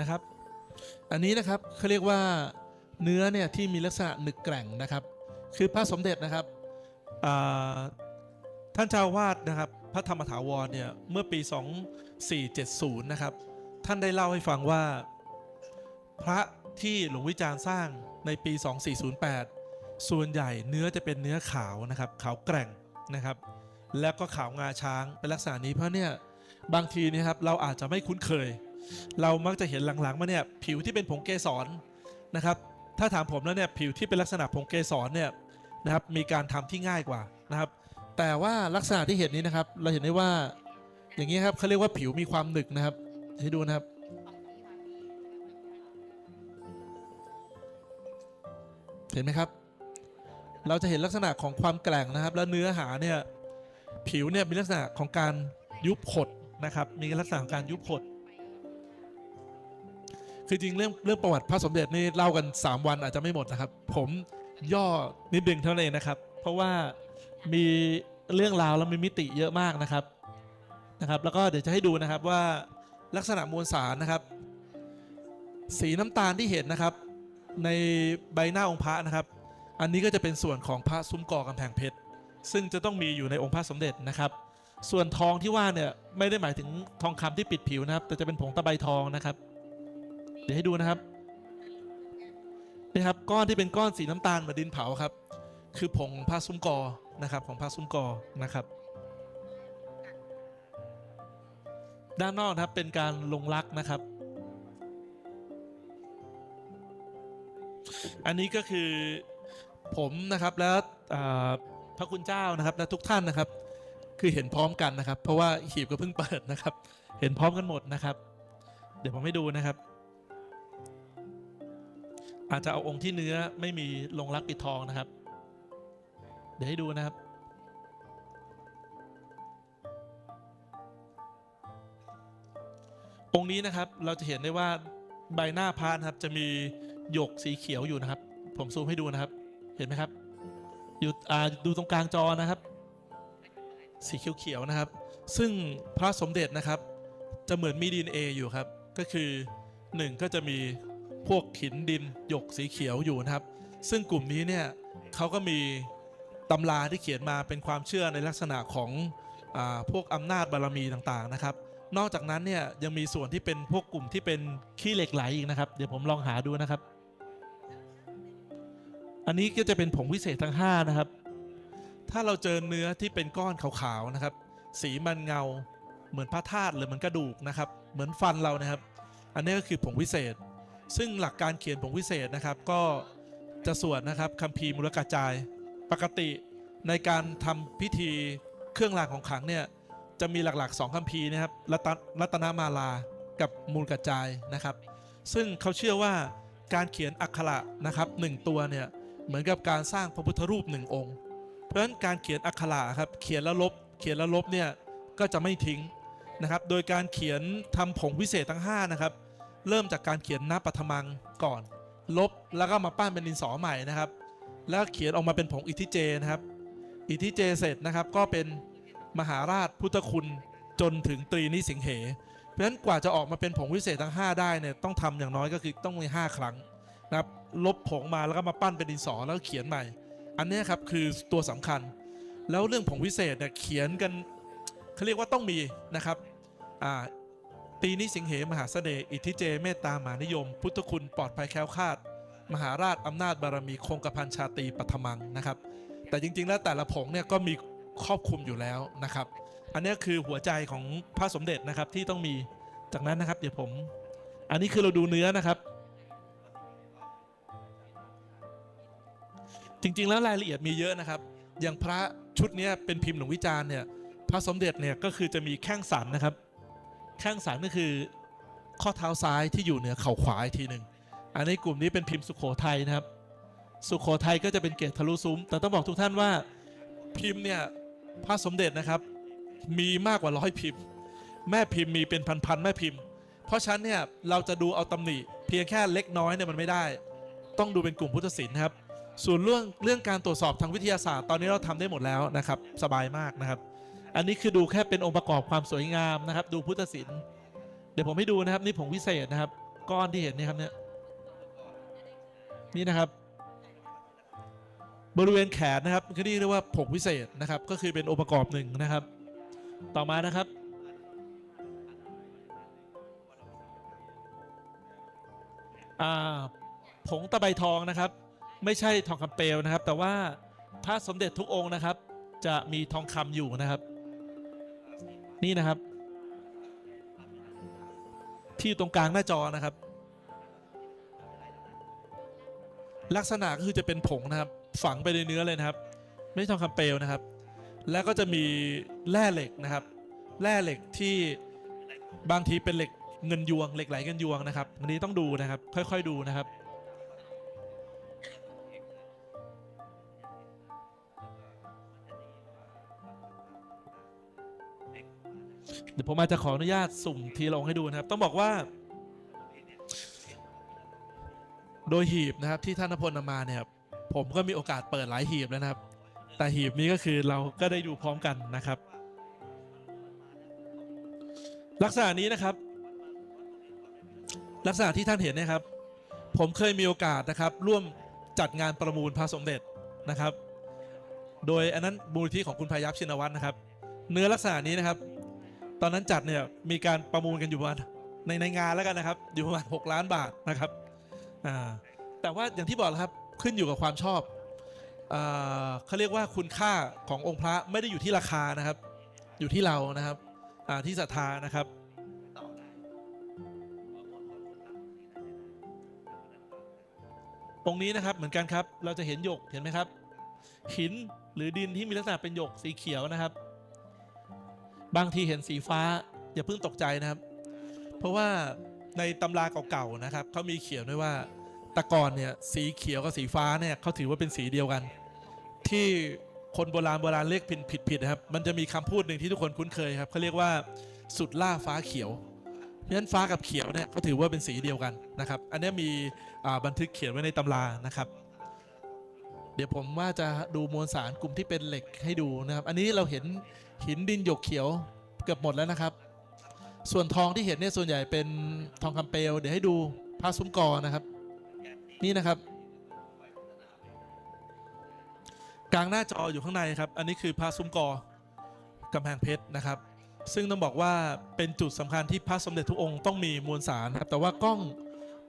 นะครับ อันนี้นะครับเขาเรียกว่าเนื้อเนี่ยที่มีลักษณะหนึกแกร่งนะครับ คือพระสมเด็จนะครับท่านเจ้าวาดนะครับ พระธรรมถาวรเนี่ยเมื่อปี 2470 นะครับ ท่านได้เล่าให้ฟังว่า พระที่หลวงวิจารณ์สร้างในปี 2408 ส่วนใหญ่เนื้อจะเป็นเนื้อขาวนะครับ ขาวแกร่งนะครับ แล้วก็ขาวงาช้างเป็นลักษณะนี้เพราะเนี่ยบางทีนะครับเราอาจจะไม่คุ้นเคย เรามักจะเห็นหลังๆมาเนี่ยผิวที่เป็นผงเกสรนะครับ ถ้าถามผมแล้วเนี่ยผิวที่เป็นลักษณะผงเกสรเนี่ยนะครับมีการทำที่ง่ายกว่านะครับ แต่ว่าลักษณะที่เห็นนี้นะครับ เราเห็นได้ว่าอย่างนี้ครับเขาเรียกว่าผิวมีความหนึกนะครับให้ดูนะครับเห็นไหมครับ เราจะเห็นลักษณะของความแกร่งนะครับ แล้วเนื้อหาเนี่ยผิวเนี่ยมีลักษณะของการยุบขดนะครับ มีลักษณะของการยุบขด คือจริงเรื่องเรื่องประวัติพระสมเด็จนี่เล่ากัน 3 วันอาจจะไม่หมดนะครับ ผมย่อนิดนึงเท่านั้นเองนะครับ เพราะว่ามีเรื่องราวแล้วมีมิติเยอะมากนะครับนะครับ แล้วก็เดี๋ยวจะให้ดูนะครับว่าลักษณะมวลสารนะครับ สีน้ำตาลที่เห็นนะครับ ในใบหน้าองค์พระนะครับ อันนี้ก็จะเป็นส่วนของพระซุ้มกอกำแพงเพชรซึ่งจะต้องมีอยู่ในองค์พระสมเด็จนะครับ ส่วนทองที่ว่าเนี่ยไม่ได้หมายถึงทองคำที่ปิดผิวนะครับ แต่จะเป็นผงตะไบทองนะครับ เดี๋ยวให้ดูนะครับนี่ครับก้อนที่เป็นก้อนสีน้ำตาลเหมือนดินเผาครับ คือผงพระซุ้มกอนะครับของพระซุ้มกอนะครับ ด้านนอกนะครับเป็นการลงลักนะครับ อันนี้ก็คือผมนะครับแล้วพระคุณเจ้านะครับและทุกท่านนะครับ คือเห็นพร้อมกันนะครับ เพราะว่าหีบก็เพิ่งเปิดนะครับ เห็นพร้อมกันหมดนะครับ เดี๋ยวผมให้ดูนะครับ อาจจะเอาองค์ที่เนื้อไม่มีลงรักปิดทองนะครับ เดี๋ยวให้ดูนะครับ องค์นี้นะครับเราจะเห็นได้ว่าใบหน้าพระนครับ จะมีหยกสีเขียวอยู่นะครับ ผมซูมให้ดูนะครับ เห็นไหมครับอยู่อ่าดูตรงกลางจอนะครับ สีเขียวๆนะครับ ซึ่งพระสมเด็จนะครับ จะเหมือนมี DNA อยู่ครับ ก็คือ 1 ก็จะมี พวกหินดินหยกสีเขียวอยู่นะครับ ซึ่งกลุ่มนี้เนี่ยเขาก็มีตำราที่เขียนมาเป็นความเชื่อในลักษณะของอพวกอำนาจบารมีต่างๆนะครับ นอกจากนั้นเนี่ยยังมีส่วนที่เป็นพวกกลุ่มที่เป็นขี้เหล็กไหลอีกนะครับ เดี๋ยวผมลองหาดูนะครับ อันนี้ก็จะเป็นผงวิเศษทั้ง5นะครับ ถ้าเราเจอเนื้อที่เป็นก้อนขาวๆนะครับ สีมันเงาเหมือนพระธาตุหรือเหมือนกระดูกนะครับ เหมือนฟันเรานะครับ อันนี้ก็คือผงวิเศษ ซึ่งหลักการเขียนผงวิเศษนะครับ ก็จะสวดนะครับคัมภีร์มูลกาจายปกติในการทำพิธีเครื่องรางของขลังเนี่ยจะมีหลักๆ 2คัมภีร์นะครับรัตนรัตนามาลากับมูลกาจายนะครับ ซึ่งเขาเชื่อว่าการเขียนอักขระนะครับหนึ่งตัวเนี่ยเหมือนกับการสร้างพระพุทธรูปหนึ่งองค์ เพราะฉะนั้นการเขียนอักขระครับเขียนแล้วลบ เขียนแล้วลบเนี่ยก็จะไม่ทิ้งนะครับ โดยการเขียนทำผงวิเศษทั้ง5นะครับ เริ่มจากการเขียนหน้าปัทมังก่อน ลบแล้วก็มาปั้นเป็นดินสอใหม่นะครับ แล้วเขียนออกมาเป็นผงอิทิเจนะครับ อิทิเจเสร็จนะครับก็เป็นมหาราชพุทธคุณจนถึงตรีนิสิงเห เพราะฉะนั้นกว่าจะออกมาเป็นผงวิเศษทั้ง 5 ได้เนี่ยต้องทำอย่างน้อยก็คือต้องมี 5 ครั้งนะครับลบผงมาแล้วก็มาปั้นเป็นดินสอแล้วเขียนใหม่ อันนี้ครับคือตัวสำคัญ แล้วเรื่องผงวิเศษเนี่ยเขียนกันเขาเรียกว่าต้องมีนะครับอ่า ตีนิสิงเหมหาเสน่ห์อิทธิเจเมตตามหานิยม พุทธคุณปลอดภัยแคล้วคลาด มหาราชอำนาจบารมีคงกระพันชาตรีปัทมังนะครับ แต่จริง ๆ แล้วแต่ละผงเนี่ยก็มีครอบคลุมอยู่แล้วนะครับ อันนี้คือหัวใจของพระสมเด็จนะครับที่ต้องมีจากนั้นนะครับ เดี๋ยวผม อันนี้คือเราดูเนื้อนะครับ จริง ๆ แล้วรายละเอียดมีเยอะนะครับ อย่างพระชุดนี้เป็นพิมพ์หลวงวิจารณ์เนี่ย พระสมเด็จเนี่ยก็คือจะมีแข้งสันนะครับ แข้งสันก็คือ ข้อเท้าซ้ายที่อยู่เหนือเข่าขวาอีกทีหนึ่งอันนี้กลุ่มนี้เป็นพิมพ์สุโขทัยนะครับ สุโขทัยก็จะเป็นเกตทะลุซุ้ม แต่ต้องบอกทุกท่านว่าพิมพ์เนี่ยพระสมเด็จนะครับ มีมากกว่าร้อยพิมพ์ แม่พิมพ์มีเป็นพันๆแม่พิมพ์ เพราะฉะนั้นเนี่ยเราจะดูเอาตำหนิเพียงแค่เล็กน้อยเนี่ยมันไม่ได้ ต้องดูเป็นกลุ่มพุทธศิลป์นะครับส่วนเรื่องเรื่องการตรวจสอบทางวิทยาศาสตร์ตอนนี้เราทำได้หมดแล้วนะครับ สบายมากนะครับ อันนี้คือดูแค่เป็นองค์ประกอบความสวยงามนะครับ ดูพุทธศิลป์เดี๋ยวผมให้ดูนะครับนี่ผงวิเศษนะครับ ก้อนที่เห็นนี่ครับเนี่ยนี่นะครับ บริเวณแขนนะครับคือนี่เรียกว่าผงวิเศษนะครับ ก็คือเป็นองค์ประกอบหนึ่งนะครับ ต่อมานะครับผงตะไบทองนะครับ ไม่ใช่ทองคำเปลวนะครับ แต่ว่าพระสมเด็จทุกองค์นะครับ จะมีทองคำอยู่นะครับ นี่นะครับ ที่อยู่ตรงกลางหน้าจอนะครับ ลักษณะก็คือจะเป็นผงนะครับ ฝังไปในเนื้อเลยนะครับ ไม่ใช่ทองคำเปลวนะครับ แล้วก็จะมีแร่เหล็กนะครับ แร่เหล็กที่บางทีเป็นเหล็กเงินยวงเหล็กไหลเงินยวงนะครับอันนี้ต้องดูนะครับ ค่อยๆดูนะครับ ดี๋ยวผมอาจจะขออนุญาตสุ่มทีละองค์ให้ดูนะครับ ต้องบอกว่า โดยหีบนะครับ ที่ท่านพลนำมาเนี่ยครับผมก็มีโอกาสเปิดหลายหีบแล้วนะครับ แต่หีบนี้ก็คือเราก็ได้ดูพร้อมกันนะครับ ลักษณะนี้นะครับ ลักษณะที่ท่านเห็นนะครับ ผมเคยมีโอกาสนะครับ ร่วมจัดงานประมูลพระสมเด็จนะครับ โดยอันนั้นมูลที่ของคุณพายัพชินวัตรนะครับ เนื้อลักษณะนี้นะครับ ตอนนั้นจัดเนี่ยมีการประมูลกันอยู่ประมาณในในงานแล้วกันนะครับ อยู่ประมาณ 6 ล้านบาทนะครับอ่าแต่ว่าอย่างที่บอกแล้วครับขึ้นอยู่กับความชอบอ่าเขาเรียกว่าคุณค่าขององค์พระไม่ได้อยู่ที่ราคานะครับ อยู่ที่เรานะครับอ่าที่ศรัทธานะครับตรงนี้นะครับเหมือนกันครับเราจะเห็นหยกเห็นไหมครับ หินหรือดินที่มีลักษณะเป็นหยกสีเขียวนะครับ บางทีเห็นสีฟ้าอย่าเพิ่งตกใจนะครับ เพราะว่าในตำราเก่าๆนะครับเขามีเขียนไว้ว่าตะกอนเนี่ยสีเขียวกับสีฟ้าเนี่ยเขาถือว่าเป็นสีเดียวกัน ที่คนโบราณโบราณเรียกผิดผิดผิดนะครับ มันจะมีคำพูดหนึ่งที่ทุกคนคุ้นเคยครับเขาเรียกว่าสุดล่าฟ้าเขียวเพราะฉะนั้นฟ้ากับเขียวเนี่ยเขาถือว่าเป็นสีเดียวกันนะครับ อันนี้มีบันทึกเขียนไว้ในตำรานะครับ เดี๋ยวผมว่าจะดูมวลสารกลุ่มที่เป็นเหล็กให้ดูนะครับ อันนี้เราเห็น หินดินหยกเขียวเกือบหมดแล้วนะครับ ส่วนทองที่เห็นเนี่ยส่วนใหญ่เป็นทองคำเปลวเดี๋ยวให้ดูพระซุ้มกอนะครับ นี่นะครับ กลางหน้าจออยู่ข้างในครับ อันนี้คือพระซุ้มกอกำแพงเพชรนะครับ ซึ่งต้องบอกว่าเป็นจุดสำคัญที่พระสมเด็จทุกองค์ต้องมีมวลสารครับ แต่ว่ากล้อง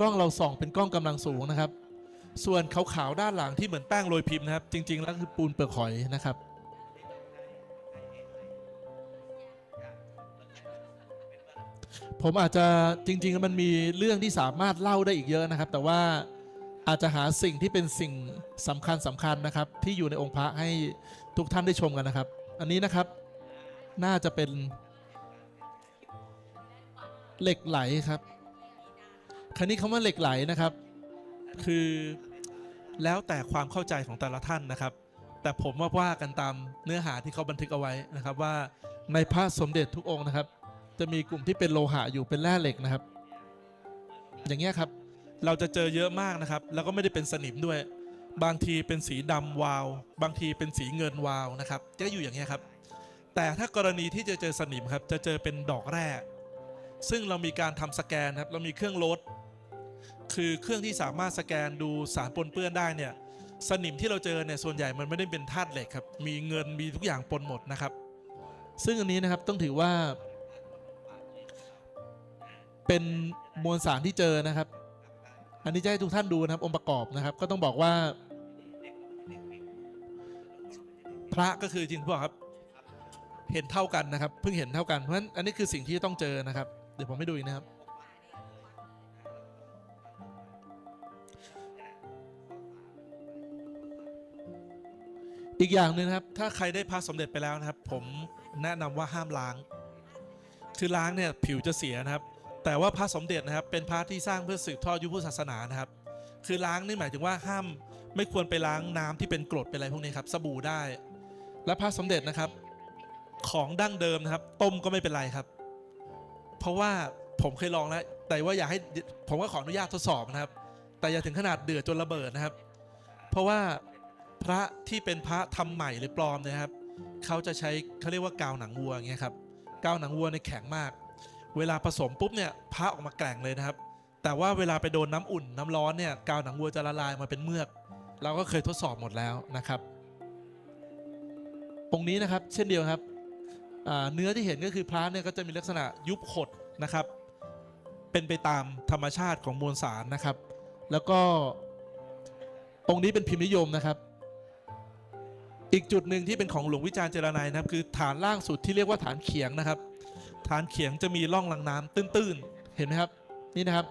กล้องเราส่องเป็นกล้องกำลังสูงนะครับ ส่วนขาวๆด้านหลังที่เหมือนแป้งโรยพิมพ์นะครับ จริง ๆ แล้วคือปูนเปลือกหอยนะครับ ผมอาจจะจริงๆมันมีเรื่องที่สามารถเล่าได้อีกเยอะนะครับ แต่ว่าอาจจะหาสิ่งที่เป็นสิ่งสำคัญสำคัญนะครับ ที่อยู่ในองค์พระให้ทุกท่านได้ชมกันนะครับ อันนี้นะครับน่าจะเป็นเหล็กไหลครับคันนี้คำว่าเหล็กไหลนะครับ คือแล้วแต่ความเข้าใจของแต่ละท่านนะครับ แต่ผมว่าว่ากันตามเนื้อหาที่เขาบันทึกเอาไว้นะครับ ว่าในพระสมเด็จทุกองค์นะครับ จะมีกลุ่มที่เป็นโลหะอยู่เป็นแร่เหล็กนะครับ อย่างเงี้ยครับ เราจะเจอเยอะมากนะครับ แล้วก็ไม่ได้เป็นสนิมด้วย บางทีเป็นสีดำวาว บางทีเป็นสีเงินวาวนะครับจะอยู่อย่างเงี้ยครับ แต่ถ้ากรณีที่จะเจอสนิมครับ จะเจอเป็นดอกแร่ซึ่งเรามีการทำสแกนครับ เรามีเครื่องลดคือเครื่องที่สามารถสแกนดูสารปนเปื้อนได้เนี่ย สนิมที่เราเจอเนี่ยส่วนใหญ่มันไม่ได้เป็นธาตุเหล็กครับ มีเงินมีทุกอย่างปนหมดนะครับ ซึ่งอันนี้นะครับต้องถือว่า เป็นมวลสารที่เจอนะครับ อันนี้จะให้ทุกท่านดูนะครับ องค์ประกอบนะครับ ก็ต้องบอกว่า พระก็คือจริงๆบอกครับ เห็นเท่ากันนะครับ เพิ่งเห็นเท่ากันเพราะฉะนั้นอันนี้คือสิ่งที่ต้องเจอนะครับ เดี๋ยวผมให้ดูอีกนะครับ อีกอย่างหนึ่งนะครับ ถ้าใครได้พระสมเด็จไปแล้วนะครับ ผมแนะนำว่าห้ามล้าง คือล้างเนี่ยผิวจะเสียนะครับ แต่ว่าพระสมเด็จนะครับเป็นพระที่สร้างเพื่อสืบทอดยุพุทธศาสนานะครับ คือล้างนี่หมายถึงว่าห้ามไม่ควรไปล้างน้ำที่เป็นกรดเป็นอะไรพวกนี้ครับสบู่ได้ และพระสมเด็จนะครับ ของดั้งเดิมนะครับ ต้มก็ไม่เป็นไรครับ เพราะว่าผมเคยลองแล้วแต่ว่าอย่าให้ผมก็ขออนุญาตทดสอบนะครับ แต่อย่าถึงขนาดเดือดจนระเบิดนะครับ เพราะว่าพระที่เป็นพระทำใหม่หรือปลอมนะครับเขาจะใช้เขาเรียกว่ากาวหนังวัวอย่างเงี้ยครับกาวหนังวัวในแข็งมาก เวลาผสมปุ๊บเนี่ยพระออกมาแกร่งเลยนะครับ แต่ว่าเวลาไปโดนน้ำอุ่น น้ำร้อนเนี่ยกาวหนังวัวจะละลายมาเป็นเมือก เราก็เคยทดสอบหมดแล้วนะครับ ตรงนี้นะครับเช่นเดียวครับเนื้อที่เห็นก็คือพระเนี่ยก็จะมีลักษณะยุบขดนะครับ เป็นไปตามธรรมชาติของมวลสารนะครับ แล้วก็ตรงนี้เป็นพิมพ์นิยมนะครับ อีกจุดหนึ่งที่เป็นของหลวงวิจารณ์เจรนายนะครับ คือฐานล่างสุดที่เรียกว่าฐานเขียงนะครับ ฐานเขียงจะมีร่องรังน้ำตื้นๆ เห็นไหมครับ นี่นะครับ